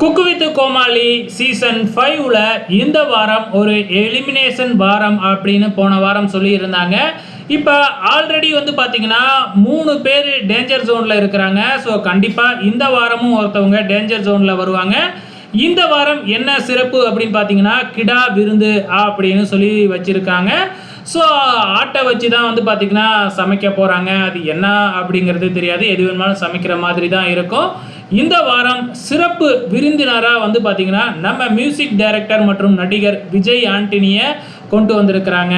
Cook with Comali season ஃபைவ்ல இந்த வாரம் ஒரு எலிமினேஷன் வாரம் அப்படின்னு போன வாரம் சொல்லியிருந்தாங்க. இப்போ ஆல்ரெடி வந்து பார்த்தீங்கன்னா மூணு பேர் டேஞ்சர் ஜோனில் இருக்கிறாங்க. ஸோ கண்டிப்பாக இந்த வாரமும் ஒருத்தவங்க டேஞ்சர் ஜோனில் வருவாங்க. இந்த வாரம் என்ன சிறப்பு அப்படின்னு பார்த்தீங்கன்னா கிடா விருந்து அப்படின்னு சொல்லி வச்சுருக்காங்க. ஸோ ஆட்டை வச்சு தான் வந்து பார்த்திங்கன்னா சமைக்க போகிறாங்க அது என்ன அப்படிங்கிறது தெரியாது. எது வேணுமாலும் சமைக்கிற மாதிரி தான் இருக்கும். இந்த வாரம் சிறப்பு விருந்தினராக வந்து பார்த்திங்கன்னா நம்ம மியூசிக் டைரக்டர் மற்றும் நடிகர் விஜய் ஆண்டனியை கொண்டு வந்திருக்கிறாங்க.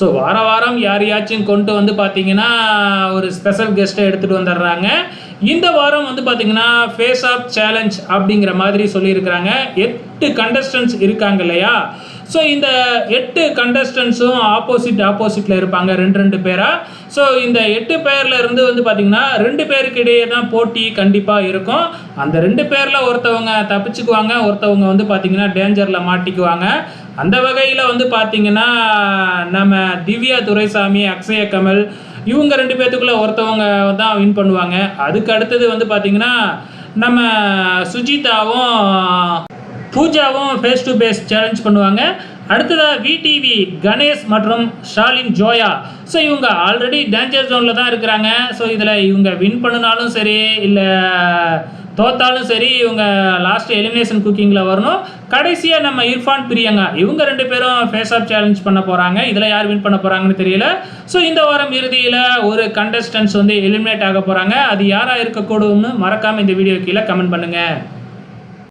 ஸோ வார வாரம் யாரையாச்சும் கொண்டு வந்து பார்த்தீங்கன்னா ஒரு ஸ்பெஷல் கெஸ்ட்டை எடுத்துகிட்டு வந்துடுறாங்க. இந்த வாரம் வந்து பார்த்தீங்கன்னா ஃபேஸ் ஆஃப் சேலஞ்ச் அப்படிங்கிற மாதிரி சொல்லியிருக்கிறாங்க. எட்டு கண்டஸ்டன்ஸ் இருக்காங்க இல்லையா? ஸோ இந்த எட்டு கண்டஸ்டன்ஸும் ஆப்போசிட் ஆப்போசிட்டில் இருப்பாங்க ரெண்டு ரெண்டு பேராக ஸோ இந்த எட்டு பேரில் இருந்து வந்து பார்த்திங்கன்னா ரெண்டு பேருக்கு இடையே தான் போட்டி கண்டிப்பாக இருக்கும். அந்த ரெண்டு பேரில் ஒருத்தவங்க தப்பிச்சுக்குவாங்க ஒருத்தவங்க வந்து பார்த்திங்கன்னா டேஞ்சரில் மாட்டிக்குவாங்க. அந்த வகையில் வந்து பார்த்திங்கன்னா நம்ம திவ்யா துரைசாமி அக்ஷய கமல் இவங்க ரெண்டு பேர்த்துக்குள்ளே ஒருத்தவங்க தான் வின் பண்ணுவாங்க. அதுக்கு அடுத்தது வந்து பார்த்திங்கன்னா நம்ம சுஜிதாவும் பூஜாவும் ஃபேஸ் டு ஃபேஸ் சேலஞ்ச் பண்ணுவாங்க. அடுத்ததாக விடிவி கணேஷ் மற்றும் ஷாலின் ஜோயா. ஸோ இவங்க ஆல்ரெடி டேஞ்சர் ஜோனில் தான் இருக்கிறாங்க. ஸோ இதில் இவங்க வின் பண்ணினாலும் சரி இல்லை தோத்தாலும் சரி இவங்க லாஸ்ட் எலிமினேஷன் குக்கிங்கில் வரணும். கடைசியாக நம்ம இர்ஃபான் பிரியங்கா இவங்க ரெண்டு பேரும் ஃபேஸ் ஆஃப் சேலஞ்ச் பண்ண போகிறாங்க இதில் யார் வின் பண்ண போகிறாங்கன்னு தெரியல. ஸோ இந்த வாரம் இறுதியில் ஒரு கண்டஸ்டன்ஸ் வந்து எலிமினேட் ஆக போகிறாங்க அது யாராக இருக்கக்கூடும்னு மறக்காமல் இந்த வீடியோ கீழே கமெண்ட் பண்ணுங்கள்